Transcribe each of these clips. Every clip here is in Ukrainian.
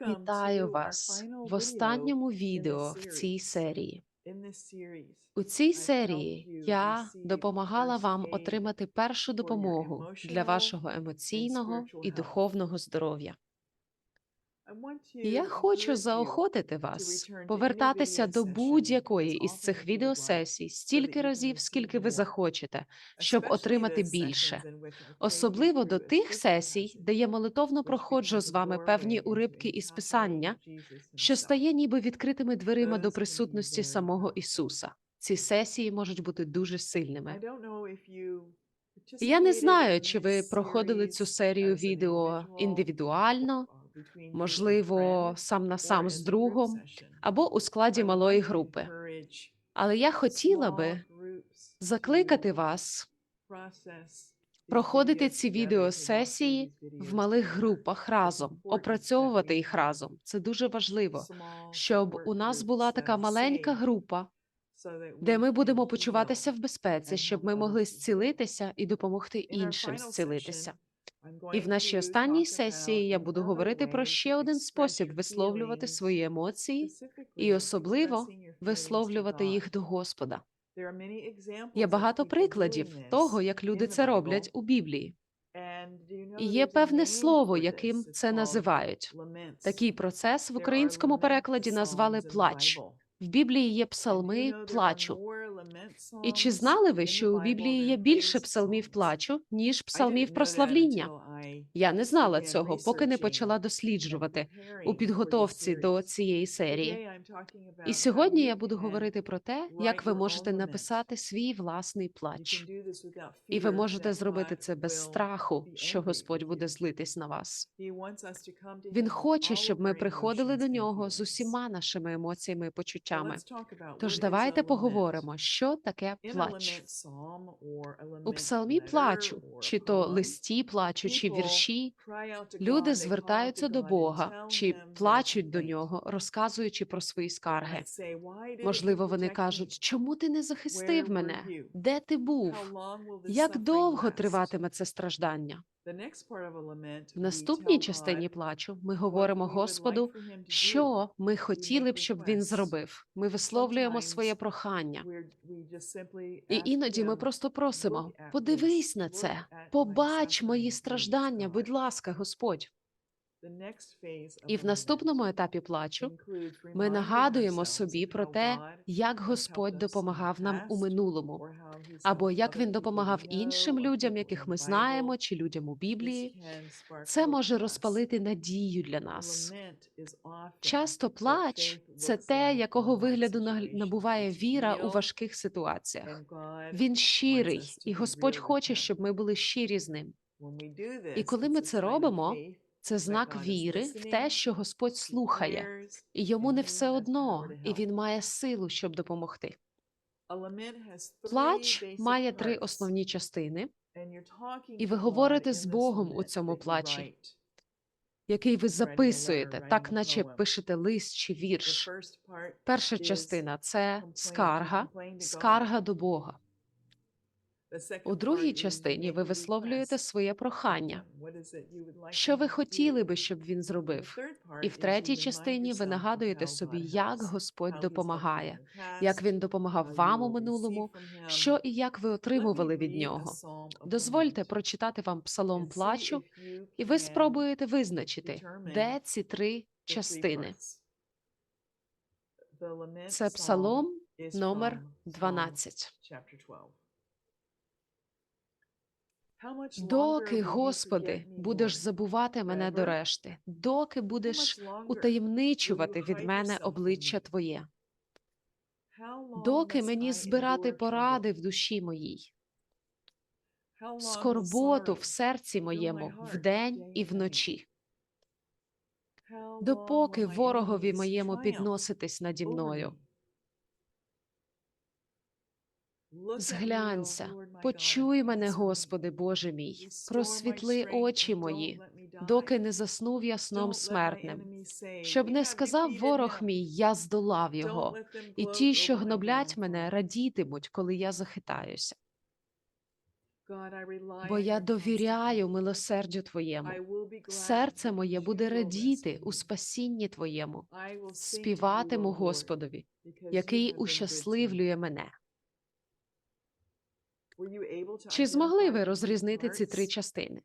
Вітаю вас в останньому відео в цій серії. У цій серії я допомагала вам отримати першу допомогу для вашого емоційного і духовного здоров'я. Я хочу заохотити вас повертатися до будь-якої із цих відеосесій стільки разів, скільки ви захочете, щоб отримати більше. Особливо до тих сесій, де я молитовно проходжу з вами певні уривки із писання, що стає ніби відкритими дверима до присутності самого Ісуса. Ці сесії можуть бути дуже сильними. Я не знаю, чи ви проходили цю серію відео індивідуально, можливо, сам на сам з другом або у складі малої групи. Але я хотіла би закликати вас проходити ці відеосесії в малих групах разом, опрацьовувати їх разом. Це дуже важливо, щоб у нас була така маленька група, де ми будемо почуватися в безпеці, щоб ми могли зцілитися і допомогти іншим зцілитися. І в нашій останній сесії я буду говорити про ще один спосіб висловлювати свої емоції і особливо висловлювати їх до Господа. Є багато прикладів того, як люди це роблять у Біблії. І є певне слово, яким це називають. Такий процес в українському перекладі назвали плач. В Біблії є псалми плачу. І чи знали ви, що у Біблії є більше псалмів плачу, ніж псалмів прославління? Я не знала цього, поки не почала досліджувати у підготовці до цієї серії. І сьогодні я буду говорити про те, як ви можете написати свій власний плач. І ви можете зробити це без страху, що Господь буде злитись на вас. Він хоче, щоб ми приходили до нього з усіма нашими емоціями і почуттями. Тож давайте поговоримо, що таке плач. У псалмі плачу, чи то листі плачу, чи вірші. Люди звертаються до Бога чи плачуть до нього, розказуючи про свої скарги. Можливо, вони кажуть, чому ти не захистив мене? Де ти був? Як довго триватиме це страждання? В наступній частині плачу ми говоримо Господу, що ми хотіли б, щоб він зробив. Ми висловлюємо своє прохання. І іноді ми просто просимо: подивись на це, побач мої страждання, будь ласка, Господь. І в наступному етапі плачу ми нагадуємо собі про те, як Господь допомагав нам у минулому, або як він допомагав іншим людям, яких ми знаємо, чи людям у Біблії. Це може розпалити надію для нас. Часто плач це те, якого вигляду на- набуває віра у важких ситуаціях. Він щирий, і Господь хоче, щоб ми були щирі з ним. І коли ми це робимо, це знак віри в те, що Господь слухає, і йому не все одно, і він має силу, щоб допомогти. Плач має три основні частини, і ви говорите з Богом у цьому плачі. який ви записуєте, так наче пишете лист чи вірш. Перша частина це скарга, скарга до Бога. У другій частині ви висловлюєте своє прохання, що ви хотіли би, щоб він зробив. І в третій частині ви нагадуєте собі, як Господь допомагає, як він допомагав вам у минулому, що і як ви отримували від нього. Дозвольте прочитати вам псалом плачу, і ви спробуєте визначити, де ці три частини. Це псалом номер 12. Доки, Господи, будеш забувати мене до решти, доки будеш утаємничувати від мене обличчя Твоє, доки мені збирати поради в душі моїй, скорботу в серці моєму вдень і вночі, допоки ворогові моєму підноситись наді мною. Зглянься, почуй мене, Господи, Боже мій, просвітли очі мої, доки не заснув я сном смертним, щоб не сказав ворог мій, я здолав його, і ті, що гноблять мене, радітимуть, коли я захитаюся. бо я довіряю милосердю Твоєму. Серце моє буде радіти у спасінні Твоєму. Співатиму Господові, який ущасливлює мене. Чи змогли ви розрізнити ці три частини?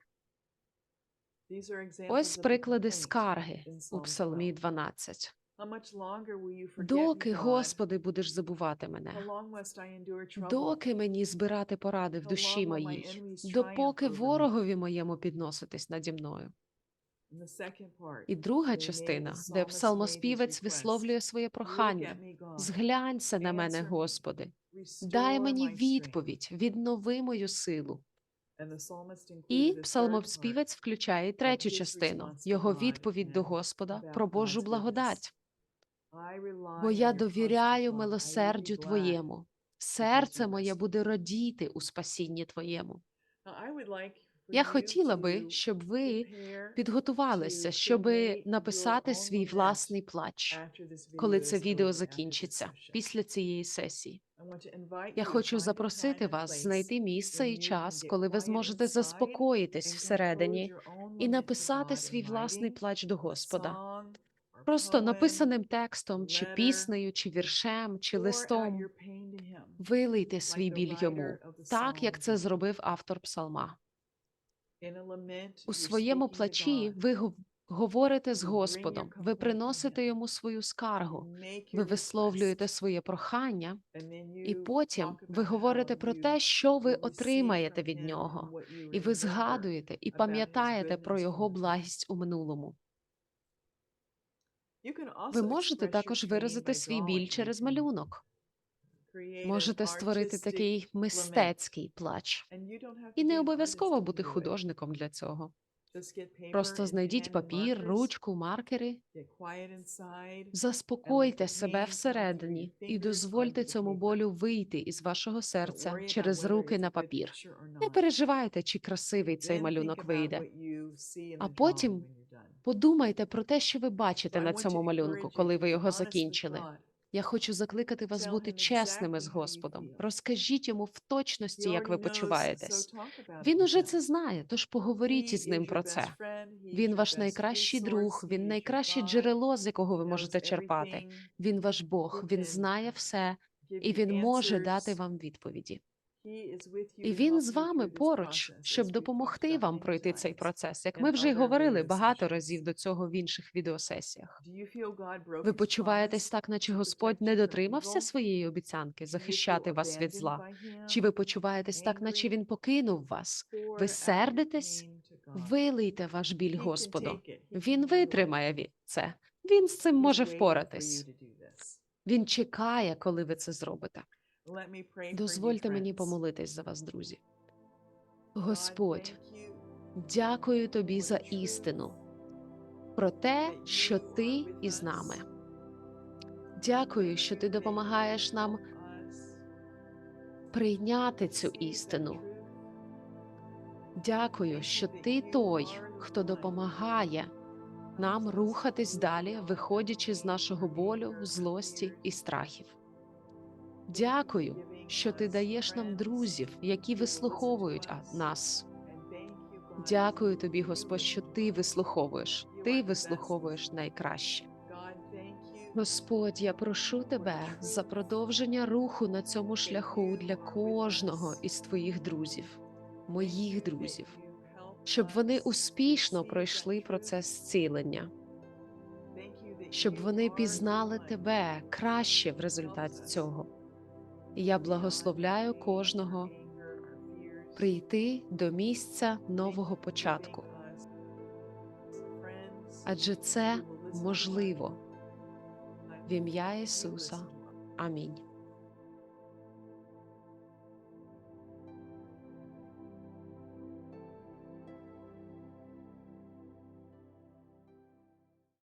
Ось приклади скарги у Псалмі 12. Доки, Господи, будеш забувати мене, доки мені збирати поради в душі моїй, допоки ворогові моєму підноситись наді мною. І друга частина, де псалмоспівець висловлює своє прохання. Зглянься на мене, Господи, дай мені відповідь, віднови мою силу. І псалмоспівець включає третю частину його відповідь до Господа про Божу благодать. Бо я довіряю милосердю Твоєму. Серце моє буде радіти у спасінні Твоєму. Я хотіла би, щоб ви підготувалися, щоб написати свій власний плач, коли це відео закінчиться після цієї сесії. Я хочу запросити вас знайти місце і час, коли ви зможете заспокоїтись всередині і написати свій власний плач до Господа. Просто написаним текстом, чи піснею, чи віршем, чи листом. Вилийте свій біль йому, так як це зробив автор псалма. У своєму плачі ви говорите з Господом, ви приносите йому свою скаргу, ви висловлюєте своє прохання, і потім ви говорите про те, що ви отримаєте від нього, і ви згадуєте і пам'ятаєте про його благість у минулому. Ви можете також виразити свій біль через малюнок. Можете створити такий мистецький плач. І не обов'язково бути художником для цього. Просто знайдіть папір, ручку, маркери, заспокойте себе всередині і дозвольте цьому болю вийти із вашого серця через руки на папір. Не переживайте, чи красивий цей малюнок вийде. А потім Подумайте про те, що ви бачите на цьому малюнку, коли ви його закінчили. Я хочу закликати вас бути чесними з Господом. Розкажіть йому в точності, як ви почуваєтесь. Він уже це знає, тож поговоріть із ним про це. Він ваш найкращий друг, він найкраще джерело, з якого ви можете черпати. Він ваш Бог, він знає все, і він може дати вам відповіді. І він з вами поруч, щоб допомогти вам пройти цей процес, як ми вже й говорили багато разів до цього в інших відеосесіях. Ви почуваєтесь так, наче Господь не дотримався своєї обіцянки захищати вас від зла? Чи ви почуваєтесь так, наче він покинув вас? Ви сердитесь? Вилийте ваш біль Господу. Він витримає це. Він з цим може впоратись. Він чекає, коли ви це зробите. Дозвольте мені помолитись за вас, друзі. Господь, дякую тобі за істину, про те, що ти із нами. Дякую, що ти допомагаєш нам прийняти цю істину. Дякую, що ти той, хто допомагає нам рухатись далі, виходячи з нашого болю, злості і страхів. Дякую, що ти даєш нам друзів, які вислуховують нас. Дякую тобі, Господь, що ти вислуховуєш. Ти вислуховуєш найкраще. Господь, я прошу тебе за продовження руху на цьому шляху для кожного із твоїх друзів, моїх друзів, щоб вони успішно пройшли процес зцілення, щоб вони пізнали тебе краще в результаті цього. І я благословляю кожного прийти до місця нового початку, адже це можливо в ім'я Ісуса. Амінь.